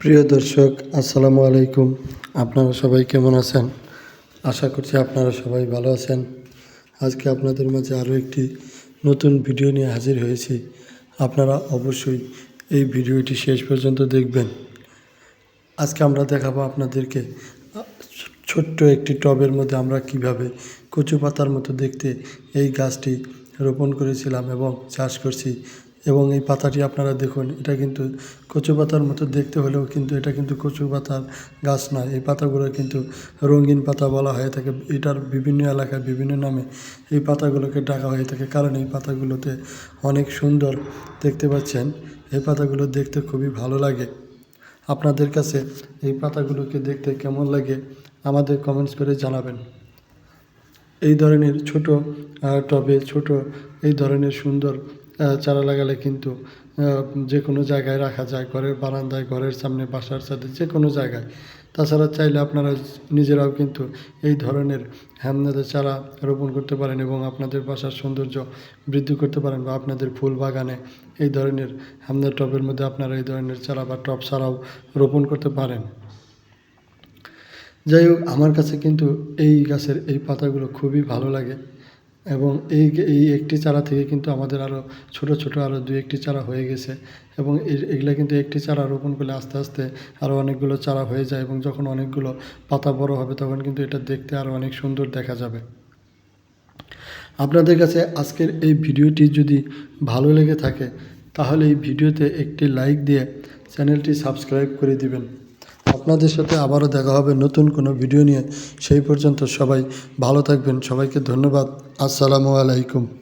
প্রিয় দর্শক, আসসালামু আলাইকুম। আপনারা সবাই কেমন আছেন? আশা করছি আপনারা সবাই ভালো আছেন। আজকে আপনাদের মাঝে আরও একটি নতুন ভিডিও নিয়ে হাজির হয়েছি। আপনারা অবশ্যই এই ভিডিওটি শেষ পর্যন্ত দেখবেন। আজকে আমরা দেখাবো আপনাদেরকে ছোট্ট একটি টবের মধ্যে আমরা কীভাবে কচু পাতার মতো দেখতে এই গাছটি রোপণ করেছিলাম এবং চাষ করছি। এবং এই পাতাটি আপনারা দেখুন, এটা কিন্তু কচু পাতার মতো দেখতে হলেও কিন্তু এটা কিন্তু কচু পাতার গাছ নয়। এই পাতাগুলো কিন্তু রঙিন পাতা বলা হয়ে থাকে। এটার বিভিন্ন এলাকায় বিভিন্ন নামে এই পাতাগুলোকে ডাকা হয়ে থাকে। কারণ এই পাতাগুলোতে অনেক সুন্দর দেখতে পাচ্ছেন। এই পাতাগুলো দেখতে খুবই ভালো লাগে। আপনাদের কাছে এই পাতাগুলোকে দেখতে কেমন লাগে আমাদের কমেন্টস করে জানাবেন। এই ধরনের ছোট টবে ছোট, এই ধরনের সুন্দর চারা লাগালে কিন্তু যে কোনো জায়গায় রাখা যায়, ঘরের বারান্দায়, ঘরের সামনে বাসার সাথে যে কোনো জায়গায়। তাছাড়া চাইলে আপনারা নিজেরাও কিন্তু এই ধরনের হ্যামনাদের চারা রোপণ করতে পারেন এবং আপনাদের বাসার সৌন্দর্য বৃদ্ধি করতে পারেন বা আপনাদের ফুল বাগানে এই ধরনের হ্যামনার টবের মধ্যে আপনারা এই ধরনের চারা বা টব ছাড়াও রোপণ করতে পারেন। যাই হোক, আমার কাছে কিন্তু এই গাছের এই পাতাগুলো খুবই ভালো লাগে। এবং এই এই একটি চারা থেকে কিন্তু আমাদের আরও ছোট ছোট আরও দু একটি চারা হয়ে গেছে। এবং এগুলা কিন্তু একটি চারা রোপণ করলে আস্তে আস্তে আরও অনেকগুলো চারা হয়ে যায় এবং যখন অনেকগুলো পাতা বড় হবে তখন কিন্তু এটা দেখতে আরও অনেক সুন্দর দেখা যাবে। আপনাদের কাছে আজকের এই ভিডিওটি যদি ভালো লেগে থাকে, তাহলে এই ভিডিওতে একটি লাইক দিয়ে চ্যানেলটি সাবস্ক্রাইব করে দিবেন। আপনাদের সাথে আবারও দেখা হবে নতুন কোনো ভিডিও নিয়ে। সেই পর্যন্ত সবাই ভালো থাকবেন। সবাইকে ধন্যবাদ। আসসালামু আলাইকুম।